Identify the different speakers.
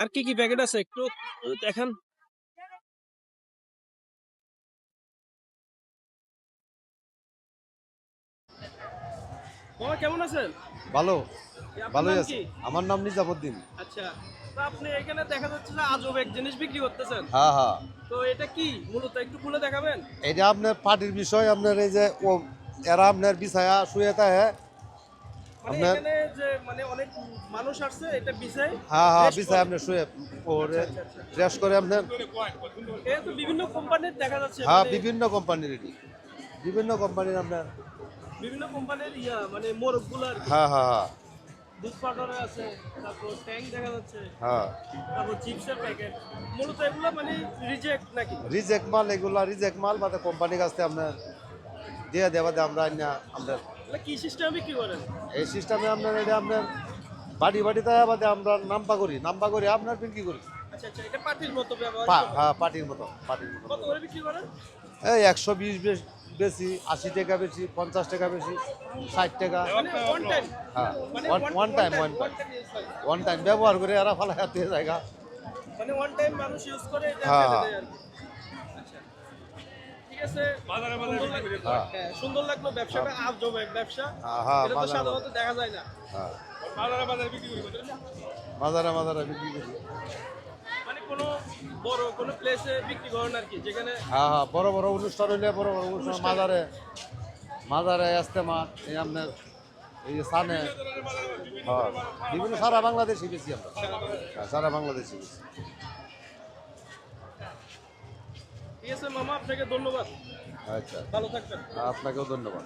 Speaker 1: আর কি কি প্যাকেট আছে একটু দেখান। কেমন আছেন?
Speaker 2: ভালো। ভালোই আছে? আমার নাম নিজামুদ্দিন।
Speaker 1: আচ্ছা তো আপনি এখানে দেখা যাচ্ছে যে আজব এক জিনিস বিক্রি করতেছেন।
Speaker 2: হ্যাঁ হ্যাঁ।
Speaker 1: তো এটা কি? মূলত একটু খুলে দেখাবেন?
Speaker 2: এটা আপনার পার্টির বিষয় আপনার এই যে এরা আপনার বিছায়া শুয়ে থাকে আপনার-
Speaker 1: যে মানে অনেক মানুষ আসছে এটা
Speaker 2: হ্যাঁ হ্যাঁ শুয়ে
Speaker 1: আচ্ছা, আচ্ছা।
Speaker 2: করে আপনার
Speaker 1: তো বিভিন্ন কোম্পানির দেখা যাচ্ছে
Speaker 2: হ্যাঁ
Speaker 1: মানে
Speaker 2: বিভিন্ন কোম্পানির এটি। বিভিন্ন কোম্পানির আপনার
Speaker 1: বিভিন্ন কোম্পানির ইয়া মানে মোরগগুলো
Speaker 2: হ্যাঁ হ্যাঁ হ্যাঁ।
Speaker 1: দুধ পাউডার আছে তারপর ট্যাঙ্ক দেখা যাচ্ছে।
Speaker 2: হ্যাঁ।
Speaker 1: তারপর চিপসের প্যাকেট মূলত এগুলো মানে রিজেক্ট নাকি?
Speaker 2: রিজেক্ট মাল এগুলা রিজেক্ট মাল বাদে কোম্পানির কাছ থেকে আপনার দিয়ে দেওয়া আমরা আইনা আমরা
Speaker 1: কি সিস্টেমে করেন?
Speaker 2: এই সিস্টেমে আপনার এটা আপনার বাড়ি বাড়িতে বাদে আমরা নাম্পা করি। নাম্পা করি আপনার বিক্রি করি।
Speaker 1: আচ্ছা আচ্ছা
Speaker 2: হ্যাঁ পার্টির মতো পার্টির মতো। এই একশো বিশ বেশি আশি টাকা বেশি পঞ্চাশ টাকা বেশি ষাট টাকা।
Speaker 1: মানে
Speaker 2: হ্যাঁ one time one time one time ব্যবহার করে এরা ফালা হাতে জায়গা
Speaker 1: মানে
Speaker 2: হ্যাঁ,
Speaker 1: সুন্দর
Speaker 2: হ্যাঁ।
Speaker 1: হ্যাঁ, লাগল ব্যবসাটা আপ জমে। ব্যবসা
Speaker 2: হ্যাঁ, হ্যাঁ,
Speaker 1: এটা তো সাধারণত দেখা যায় না।
Speaker 2: হ্যাঁ। মাজারে মাজারে বিক্রি করি
Speaker 1: মানে কোনো বড় কোনো প্লেসে বিক্রি করেন আর কি যেখানে
Speaker 2: হ্যাঁ হ্যাঁ বড় বড় অনুষ্ঠান হইলে বড় বড় অনুষ্ঠান মাজারে। মাজারে ইস্তেমা এই আপনার এই যে সানে। হ্যাঁ বিভিন্ন সারা বাংলাদেশে বেশি আমরা। হ্যাঁ, সারা বাংলাদেশে বেশি।
Speaker 1: ঠিক আছে মামা আপনাকে ধন্যবাদ।
Speaker 2: আচ্ছা।
Speaker 1: ভালো থাকবেন।
Speaker 2: আপনাকেও ধন্যবাদ।